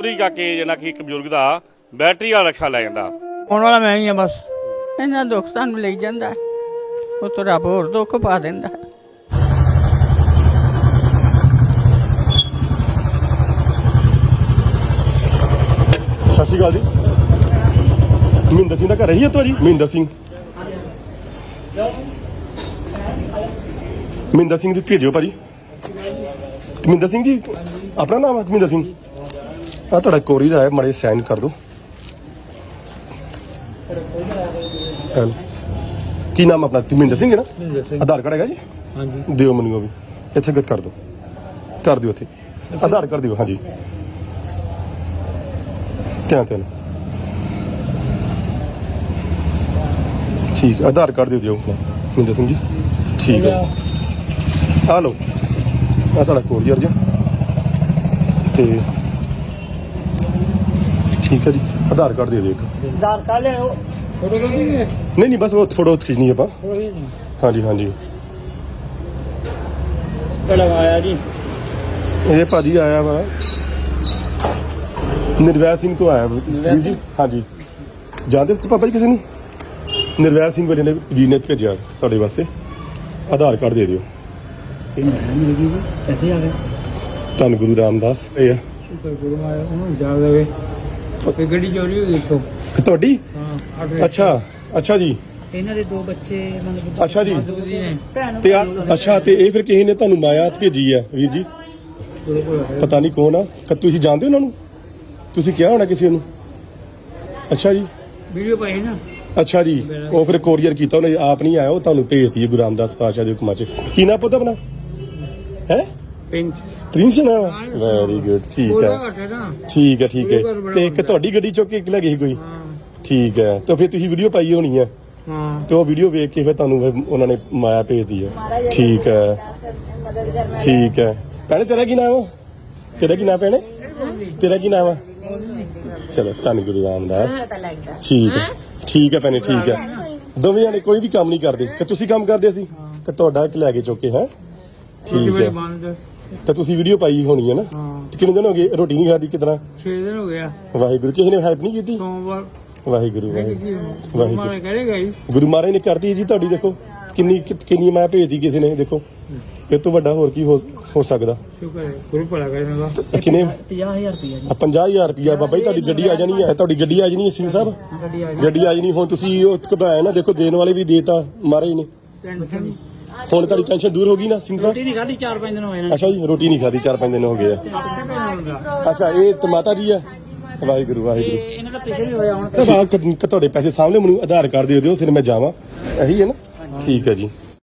ਪੂਰੀ ਕਰਕੇ ਜਿਹੜਾ ਕਿ ਇੱਕ ਬਜ਼ੁਰਗ ਦਾ ਬੈਟਰੀ ਵਾਲਾ ਰਕਸ਼ਾ ਲੈ ਜਾਂਦਾ। ਆਉਣ ਵਾਲਾ ਮੈਂ ਹੀ ਆ ਬਸ। ਇਹਨਾਂ ਦੁੱਖ ਸਾਨੂੰ ਲਈ ਜਾਂਦਾ। ਉਹ ਤੋਂ ਰੱਬ ਹੋਰ ਦੁੱਖ ਪਾ ਦਿੰਦਾ। ਸਤਿ ਸ਼੍ਰੀ ਅਕਾਲ ਜੀ। ਮਹਿੰਦਰ ਸਿੰਘ ਦਾ ਘਰ ਹੀ ਹੈ ਤੁਹਾਡੀ ਮਹਿੰਦਰ ਸਿੰਘ। ਮਹਿੰਦਰ ਸਿੰਘ ਦੀ ਭੇਜਿਓ ਭਾਜੀ। ਮਹਿੰਦਰ ਸਿੰਘ ਜੀ ਆਪਣਾ ਨਾਮ ਹੈ ਮਹਿੰਦਰ ਸਿੰਘ। ਆ ਤੁਹਾਡਾ ਕੋਰੀਅਰ ਆਇਆ ਮੜੇ ਸਾਈਨ ਕਰ ਦਿਓ। ਹੈਲੋ। ਕੀ ਨਾਮ ਆਪਣਾ? ਮਹਿੰਦਰ ਸਿੰਘ ਹੈ ਨਾ? ਆਧਾਰ ਕਾਰਡ ਹੈਗਾ ਜੀ? ਹਾਂਜੀ। ਦਿਓ ਮੈਨੂੰ ਉਹ ਵੀ। ਇੱਥੇ ਗੱਤ ਕਰ ਦਿਓ। ਕਰ ਦਿਓ ਇੱਥੇ। ਆਧਾਰ ਕਾਰਡ ਦਿਓ ਹਾਂਜੀ। ਧਿਆਨ ਧਿਆਨ। ਠੀਕ ਆਧਾਰ ਕਾਰਡ ਦੇ ਦਿਓ ਆਪਣਾ। ਸਿੰਘ ਜੀ। ਠੀਕ ਹੈ। ਆ ਲਓ। ਆ ਤੁਹਾਡਾ ਕੋਰੀਅਰ ਜੀ। ਤੇ ਠੀਕ ਹੈ ਜੀ। ਆਧਾਰ ਕਾਰਡ ਦੇ ਦਿਓ ਇੱਕ। ਦਾਰ ਕਾ ਲੈ ਫੋਟੋ ਕਰ ਲਈ ਨਹੀਂ ਨਹੀਂ ਬਸ ਉਹ ਫੋਟੋ ਖਿੱਚਣੀ ਆਪਾਂ। ਹਾਂਜੀ ਹਾਂਜੀ। ਲਗਾਇਆ ਜੀ। ਇਹ ਭਾਜੀ ਆਇਆ ਵਾ। ਨਿਰਵੈਰ ਸਿੰਘ ਤੋਂ ਆਇਆ ਵਾ। ਜੀ ਜੀ ਹਾਂਜੀ। ਜਾਣਦੇ ਤੁਸੀਂ ਪਾਪਾ ਜੀ ਕਿਸੇ ਨੂੰ? ਨਿਰਵੈਰ ਸਿੰਘ ਵਾਲੇ ਨੇ ਜੀ ਨੇ ਭੇਜਿਆ ਤੁਹਾਡੇ ਵਾਸਤੇ। ਆਧਾਰ ਕਾਰਡ ਦੇ ਦਿਓ। ਇੱਥੇ ਆ ਗਏ ਧੰਨ ਗੁਰੂ ਰਾਮਦਾਸ। ਇਹ ਆ। ਸ਼ੁਕਰ ਗੁਰੂ ਮਾਇਆ ਉਹਨੂੰ ਜਾ ਦੇਵੇ ਤੇ ਗੱਡੀ ਚੋਰੀ ਹੋ ਗਈ ਇੱਥੋਂ। ਕਿ ਤੁਹਾਡੀ? ਹਾਂ ਅੱਛਾ ਅੱਛਾ ਜੀ। ਇਹਨਾਂ ਦੇ ਦੋ ਬੱਚੇ ਮਤਲਬ ਅੱਛਾ ਜੀ। ਦੂਜੀ ਨੇ। ਭੈਣ ਤੇ ਆ ਅੱਛਾ ਤੇ ਇਹ ਫਿਰ ਕਿਸੇ ਨੇ ਤੁਹਾਨੂੰ ਮਾਇਆ ਭੇਜੀ ਆ ਵੀਰ ਜੀ? ਪਤਾ ਨਹੀਂ ਕੌਣ ਆ। ਕਿ ਤੁਸੀਂ ਜਾਣਦੇ ਹੋ ਉਹਨਾਂ ਨੂੰ? ਤੁਸੀਂ ਕਿਹਾ ਹੋਣਾ ਕਿਸੇ ਨੂੰ? ਅੱਛਾ ਜੀ। ਵੀਡੀਓ ਪਾਈ ਨਾ। ਅੱਛਾ ਜੀ। ਉਹ ਫਿਰ ਕੋਰੀਅਰ ਕੀਤਾ ਉਹਨੇ ਆਪ ਨਹੀਂ ਆਇਆ ਉਹ ਤੁਹਾਨੂੰ ਭੇਜਤੀ ਹੈ ਗੁਰੂ ਰਾਮਦਾਸ ਪਾਸ਼ਾ ਦੇ ਹੁਕਮਾਂ ਚ। ਕੀ ਨਾ ਪੁੱਤ ਆਪਣਾ? ਹੈ? ਪਿੰਚ। ਪ੍ਰਿੰਸ ਨਾ? ਵੈਰੀ ਗੁੱਡ ਠੀਕ ਹੈ। ਹੈ ਠੀਕ ਹੈ ਠੀਕ ਹੈ। ਤੇ ਇੱਕ ਤੁਹਾਡੀ ਗੱਡੀ ਚੁੱਕ ਕੇ ਇੱਕ ਲੈ ਗਈ ਕੋਈ? ਹਾਂ। ਠੀਕ ਹੈ ਤੇ ਫਿਰ ਤੁਸੀਂ ਵੀਡੀਓ ਪਾਈ ਹੋਣੀ ਹੈ। ਹਾਂ। ਤੇ ਉਹ ਵੀਡੀਓ ਵੇਖ ਕੇ ਫਿਰ ਤੁਹਾਨੂੰ ਫਿਰ ਉਹਨਾਂ ਨੇ ਮਾਇਆ ਭੇਜਦੀ ਹੈ। ਠੀਕ ਹੈ। ਠੀਕ ਹੈ। ਭੈਣੇ ਤੇਰਾ ਕੀ ਨਾਮ ਆ? ਤੇਰਾ ਕੀ ਨਾਮ ਭੈਣੇ? ਤੇਰਾ ਕੀ ਨਾਮ ਆ? ਚਲੋ ਧੰਨ ਗੁਰੂ ਰਾਮਦਾਸ। ਠੀਕ ਹੈ। ਠੀਕ ਹੈ ਭੈਣੇ ਠੀਕ ਹੈ। ਦੋਵੇਂ ਜਾਣੇ ਕੋਈ ਵੀ ਕੰਮ ਨਹੀਂ ਕਰਦੇ। ਤੇ ਤੁਸੀਂ ਕੰਮ ਕਰਦੇ ਸੀ? ਤੇ ਤੁਹਾਡਾ ਇੱਕ ਲੈ ਕੇ ਚੁੱਕੇ ਹੈ? ਠੀਕ ਹੈ। ਤੇ ਤੁਸੀਂ ਵੀਡੀਓ ਪਾਈ ਹੋਣੀ ਹੈ ਨਾ? ਹਾਂ। ਤੇ ਕਿੰਨੇ ਦਿਨ ਹੋ ਗਏ ਰੋਟੀ ਨਹੀਂ ਖਾਦੀ ਕਿਤਨਾ? 6 ਦਿਨ ਹੋ ਗਿਆ। ਵਾਹਿਗੁਰੂ ਕਿਸੇ ਨੇ ਹੈਲਪ ਨਹੀਂ ਕੀਤੀ? ਸੋਮਵਾਰ। ਵਾਹਿਗੁਰੂ ਵਾਹਿਗੁਰੂ। ਮਾਰੇ ਕਰੇਗਾ ਹੀ ਗੁਰੂ ਮਹਾਰਾਜ ਨੇ ਕਰਦੀ ਹੈ ਜੀ ਤੁਹਾਡੀ ਦੇਖੋ। ਕਿੰਨੀ ਕਿੰਨੀ ਮੈਂ ਭੇਜਦੀ ਕਿਸੇ ਨੇ ਦੇਖੋ। ਇਹ ਤੋਂ ਵੱਡਾ ਹੋਰ ਕੀ ਹੋ ਹੋ ਸਕਦਾ? ਸ਼ੁਕਰ ਹੈ। ਗੁਰੂ ਭਲਾ ਕਰੇਗਾ ਇਹ ਕਿੰਨੇ 50000 ਰੁਪਏ ਜੀ। 50000 ਰੁਪਇਆ ਬਾਬਾ ਜੀ ਤੁਹਾਡੀ ਗੱਡੀ ਆ ਜਾਣੀ ਹੈ। ਤੁਹਾਡੀ ਗੱਡੀ ਆ ਜਾਣੀ ਹੈ ਸਿੰਘ ਸਾਹਿਬ? ਗੱਡੀ ਆ ਗੱਡੀ ਆ ਜਾਣੀ ਹੁਣ ਤੁਸੀਂ ਉਹ ਕਢਾਇਆ ਨਾ ਦੇਖੋ ਦੇਣ ਵਾਲੇ ਵੀ ਦੇਤਾ ਮਹਾਰਾਜ ਨੇ। ਟੈਨਸ਼ਨ ਹੁਣ ਤੁਹਾਡੀ ਟੈਨਸ਼ਨ ਦੂਰ ਹੋ ਗਈ ਨਾ ਸਿੰਘ ਸਾਹਿਬ? ਰੋਟੀ ਨਹੀਂ ਖਾਧੀ 4-5 ਦਿਨ ਹੋਏ ਨੇ। ਅੱਛਾ ਜੀ ਰੋਟੀ ਨਹੀਂ ਖਾਦੀ 4-5 ਦਿਨ ਹੋ ਗਏ ਆ। ਅੱਛਾ ਇਹ ਤੇ ਮਾਤਾ ਜੀ ਆ? ਵਾਹਿਗੁਰੂ ਵਾਹਿਗੁਰੂ। ਇਹਨਾਂ ਦਾ ਪਿਛੇ ਵੀ ਹੋਇਆ ਹੁਣ। ਤਾਂ ਤੁਹਾਡੇ ਪੈਸੇ ਸਾਹਮਣੇ ਮੈਨੂੰ ਆਧਾਰ ਕਾਰਡ ਦੇ ਦਿਓ ਫਿਰ ਮੈਂ ਜਾਵਾਂ। ਇਹੀ ਹੈ ਨਾ? ਠੀਕ ਹੈ ਜੀ।